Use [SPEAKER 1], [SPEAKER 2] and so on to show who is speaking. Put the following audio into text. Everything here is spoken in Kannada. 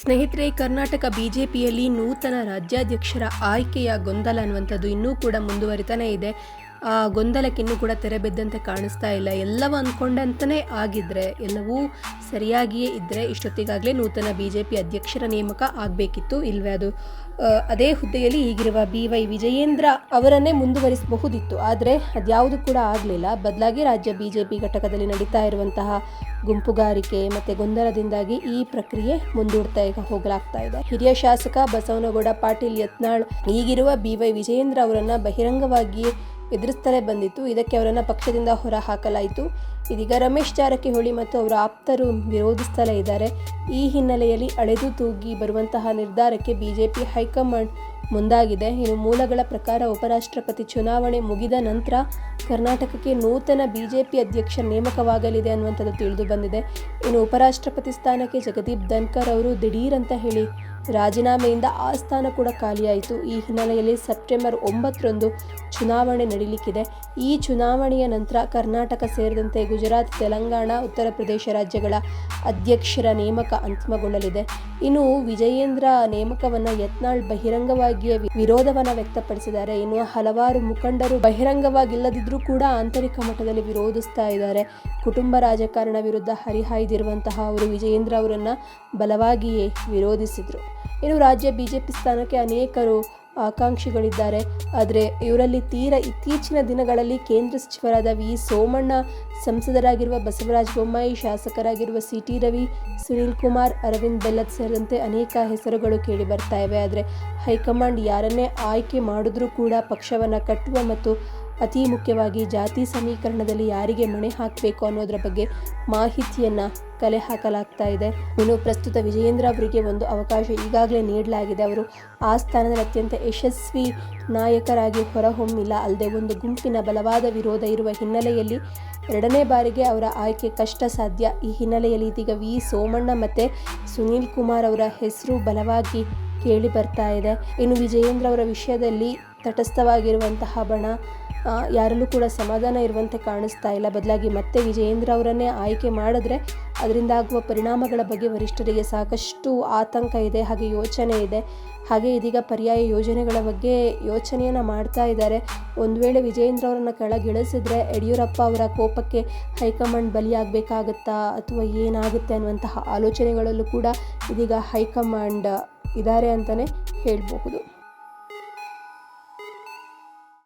[SPEAKER 1] ಸ್ನೇಹಿತರೆ ಕರ್ನಾಟಕ ಬಿಜೆಪಿಯಲ್ಲಿ ನೂತನ ರಾಜ್ಯಾಧ್ಯಕ್ಷರ ಆಯ್ಕೆಯ ಗೊಂದಲ ಅನ್ನುವಂಥದ್ದು ಇನ್ನೂ ಕೂಡ ಮುಂದುವರಿತಾನೆ ಇದೆ. ಆ ಗೊಂದಲಕ್ಕೆ ಇನ್ನೂ ಕೂಡ ತೆರೆ ಬಿದ್ದಂತೆ ಕಾಣಿಸ್ತಾ ಇಲ್ಲ. ಎಲ್ಲವೂ ಅಂದ್ಕೊಂಡಂತಲೇ ಆಗಿದ್ರೆ, ಎಲ್ಲವೂ ಸರಿಯಾಗಿಯೇ ಇದ್ದರೆ ಇಷ್ಟೊತ್ತಿಗಾಗಲೇ ನೂತನ ಬಿ ಜೆ ಪಿ ಅಧ್ಯಕ್ಷರ ನೇಮಕ ಆಗಬೇಕಿತ್ತು ಇಲ್ಲವೇ ಅದು? ಅದೇ ಹುದ್ದೆಯಲ್ಲಿ ಈಗಿರುವ ಬಿ ವೈ ವಿಜಯೇಂದ್ರ ಅವರನ್ನೇ ಮುಂದುವರಿಸಬಹುದಿತ್ತು. ಆದರೆ ಅದ್ಯಾವುದು ಕೂಡ ಆಗಲಿಲ್ಲ. ಬದಲಾಗಿ ರಾಜ್ಯ ಬಿ ಜೆ ಪಿ ಘಟಕದಲ್ಲಿ ನಡೀತಾ ಇರುವಂತಹ ಗುಂಪುಗಾರಿಕೆ ಮತ್ತು ಗೊಂದಲದಿಂದಾಗಿ ಈ ಪ್ರಕ್ರಿಯೆ ಮುಂದೂಡ್ತಾ ಈಗ ಹೋಗಲಾಗ್ತಾ ಇದೆ. ಹಿರಿಯ ಶಾಸಕ ಬಸವನಗೌಡ ಪಾಟೀಲ್ ಯತ್ನಾಳ್, ಈಗಿರುವ ಬಿ ವೈ ವಿಜಯೇಂದ್ರ ಅವರನ್ನು ಬಹಿರಂಗವಾಗಿ ಎದುರಿಸ್ತಲೇ ಬಂದಿತ್ತು. ಇದಕ್ಕೆ ಅವರನ್ನು ಪಕ್ಷದಿಂದ ಹೊರ ಹಾಕಲಾಯಿತು ಇದೀಗ ರಮೇಶ್ ಜಾರಕಿಹೊಳಿ ಮತ್ತು ಅವರ ಆಪ್ತರು ವಿರೋಧಿಸ್ತಲೇ ಇದ್ದಾರೆ. ಈ ಹಿನ್ನೆಲೆಯಲ್ಲಿ ಅಳೆದು ತೂಗಿ ಬರುವಂತಹ ನಿರ್ಧಾರಕ್ಕೆ ಬಿಜೆಪಿ ಹೈಕಮಾಂಡ್ ಮುಂದಾಗಿದೆ. ಇನ್ನು ಮೂಲಗಳ ಪ್ರಕಾರ ಉಪರಾಷ್ಟ್ರಪತಿ ಚುನಾವಣೆ ಮುಗಿದ ನಂತರ ಕರ್ನಾಟಕಕ್ಕೆ ನೂತನ ಬಿಜೆಪಿ ಅಧ್ಯಕ್ಷ ನೇಮಕವಾಗಲಿದೆ ಅನ್ನುವಂಥದ್ದು ತಿಳಿದು ಬಂದಿದೆ. ಇನ್ನು ಉಪರಾಷ್ಟ್ರಪತಿ ಸ್ಥಾನಕ್ಕೆ ಜಗದೀಪ್ ಧನ್ಕರ್ ಅವರು ದಿಢೀರ್ ಅಂತ ಹೇಳಿ ರಾಜೀನಾಮೆಯಿಂದ ಆ ಸ್ಥಾನ ಕೂಡ ಖಾಲಿಯಾಯಿತು. ಈ ಹಿನ್ನೆಲೆಯಲ್ಲಿ ಸೆಪ್ಟೆಂಬರ್ ಒಂಬತ್ತರಂದು ಚುನಾವಣೆ ನಡೀಲಿಕ್ಕಿದೆ. ಈ ಚುನಾವಣೆಯ ನಂತರ ಕರ್ನಾಟಕ ಸೇರಿದಂತೆ ಗುಜರಾತ್, ತೆಲಂಗಾಣ, ಉತ್ತರ ಪ್ರದೇಶ ರಾಜ್ಯಗಳ ಅಧ್ಯಕ್ಷರ ನೇಮಕ ಅಂತಿಮಗೊಳ್ಳಲಿದೆ. ಇನ್ನು ವಿಜಯೇಂದ್ರ ನೇಮಕವನ್ನು ಯತ್ನಾಳ್ ಬಹಿರಂಗವಾಗಿಯೇ ವಿರೋಧವನ್ನು ವ್ಯಕ್ತಪಡಿಸಿದ್ದಾರೆ. ಇನ್ನು ಹಲವಾರು ಮುಖಂಡರು ಬಹಿರಂಗವಾಗಿಲ್ಲದಿದ್ದರೂ ಕೂಡ ಆಂತರಿಕ ಮಟ್ಟದಲ್ಲಿ ವಿರೋಧಿಸ್ತಾ ಇದ್ದಾರೆ. ಕುಟುಂಬ ರಾಜಕಾರಣ ವಿರುದ್ಧ ಹರಿಹಾಯ್ದಿರುವಂತಹ ಅವರು ವಿಜಯೇಂದ್ರ ಅವರನ್ನು ಬಲವಾಗಿಯೇ ವಿರೋಧಿಸಿದರು. ಇನ್ನು ರಾಜ್ಯ ಬಿ ಜೆ ಪಿ ಸ್ಥಾನಕ್ಕೆ ಅನೇಕರು ಆಕಾಂಕ್ಷಿಗಳಿದ್ದಾರೆ. ಆದರೆ ಇವರಲ್ಲಿ ತೀರ ಇತ್ತೀಚಿನ ದಿನಗಳಲ್ಲಿ ಕೇಂದ್ರ ಸಚಿವರಾದ ವಿ. ಸೋಮಣ್ಣ, ಸಂಸದರಾಗಿರುವ ಬಸವರಾಜ ಬೊಮ್ಮಾಯಿ, ಶಾಸಕರಾಗಿರುವ ಸಿ. ಟಿ. ರವಿ, ಸುನೀಲ್ ಕುಮಾರ್, ಅರವಿಂದ್ ಬೆಲ್ಲದ್ ಸೇರಿದಂತೆ ಅನೇಕ ಹೆಸರುಗಳು ಕೇಳಿ ಬರ್ತಾ ಇವೆ. ಆದರೆ ಹೈಕಮಾಂಡ್ ಯಾರನ್ನೇ ಆಯ್ಕೆ ಮಾಡಿದ್ರೂ ಕೂಡ ಪಕ್ಷವನ್ನು ಕಟ್ಟುವ ಮತ್ತು ಅತಿ ಮುಖ್ಯವಾಗಿ ಜಾತಿ ಸಮೀಕರಣದಲ್ಲಿ ಯಾರಿಗೆ ಮಣೆ ಹಾಕಬೇಕು ಅನ್ನೋದರ ಬಗ್ಗೆ ಮಾಹಿತಿಯನ್ನು ಕಲೆ ಹಾಕಲಾಗ್ತಾ ಇದೆ. ಇನ್ನು ಪ್ರಸ್ತುತ ವಿಜಯೇಂದ್ರ ಅವರಿಗೆ ಒಂದು ಅವಕಾಶ ಈಗಾಗಲೇ ನೀಡಲಾಗಿದೆ. ಅವರು ಆ ಸ್ಥಾನದಲ್ಲಿ ಅತ್ಯಂತ ಯಶಸ್ವಿ ನಾಯಕರಾಗಿ ಹೊರಹೊಮ್ಮಿಲ್ಲ. ಅಲ್ಲದೆ ಒಂದು ಗುಂಪಿನ ಬಲವಾದ ವಿರೋಧ ಇರುವ ಹಿನ್ನೆಲೆಯಲ್ಲಿ ಎರಡನೇ ಬಾರಿಗೆ ಅವರ ಆಯ್ಕೆ ಕಷ್ಟ ಸಾಧ್ಯ. ಈ ಹಿನ್ನೆಲೆಯಲ್ಲಿ ಇದೀಗ ವಿ. ಸೋಮಣ್ಣ ಮತ್ತು ಸುನೀಲ್ ಕುಮಾರ್ ಅವರ ಹೆಸರು ಬಲವಾಗಿ ಕೇಳಿ ಬರ್ತಾ ಇದೆ. ಇನ್ನು ವಿಜಯೇಂದ್ರ ಅವರ ವಿಷಯದಲ್ಲಿ ತಟಸ್ಥವಾಗಿರುವಂತಹ ಬಣ ಯಾರಲ್ಲೂ ಕೂಡ ಸಮಾಧಾನ ಇರುವಂತೆ ಕಾಣಿಸ್ತಾ ಇಲ್ಲ. ಬದಲಾಗಿ ಮತ್ತೆ ವಿಜಯೇಂದ್ರ ಅವರನ್ನೇ ಆಯ್ಕೆ ಮಾಡಿದ್ರೆ ಅದರಿಂದ ಆಗುವ ಪರಿಣಾಮಗಳ ಬಗ್ಗೆ ವರಿಷ್ಠರಿಗೆ ಸಾಕಷ್ಟು ಆತಂಕ ಇದೆ, ಹಾಗೆ ಯೋಚನೆ ಇದೆ. ಹಾಗೆ ಇದೀಗ ಪರ್ಯಾಯ ಯೋಜನೆಗಳ ಬಗ್ಗೆ ಯೋಚನೆಯನ್ನು ಮಾಡ್ತಾ ಇದ್ದಾರೆ. ಒಂದು ವೇಳೆ ವಿಜಯೇಂದ್ರ ಅವರನ್ನು ಕೆಳಗಿಳಿಸಿದ್ರೆ ಯಡಿಯೂರಪ್ಪ ಅವರ ಕೋಪಕ್ಕೆ ಹೈಕಮಾಂಡ್ ಬಲಿಯಾಗಬೇಕಾಗುತ್ತಾ ಅಥವಾ ಏನಾಗುತ್ತೆ ಅನ್ನುವಂತಹ ಆಲೋಚನೆಗಳಲ್ಲೂ ಕೂಡ ಇದೀಗ ಹೈಕಮಾಂಡ್ ಇದ್ದಾರೆ ಅಂತಲೇ ಹೇಳಬಹುದು.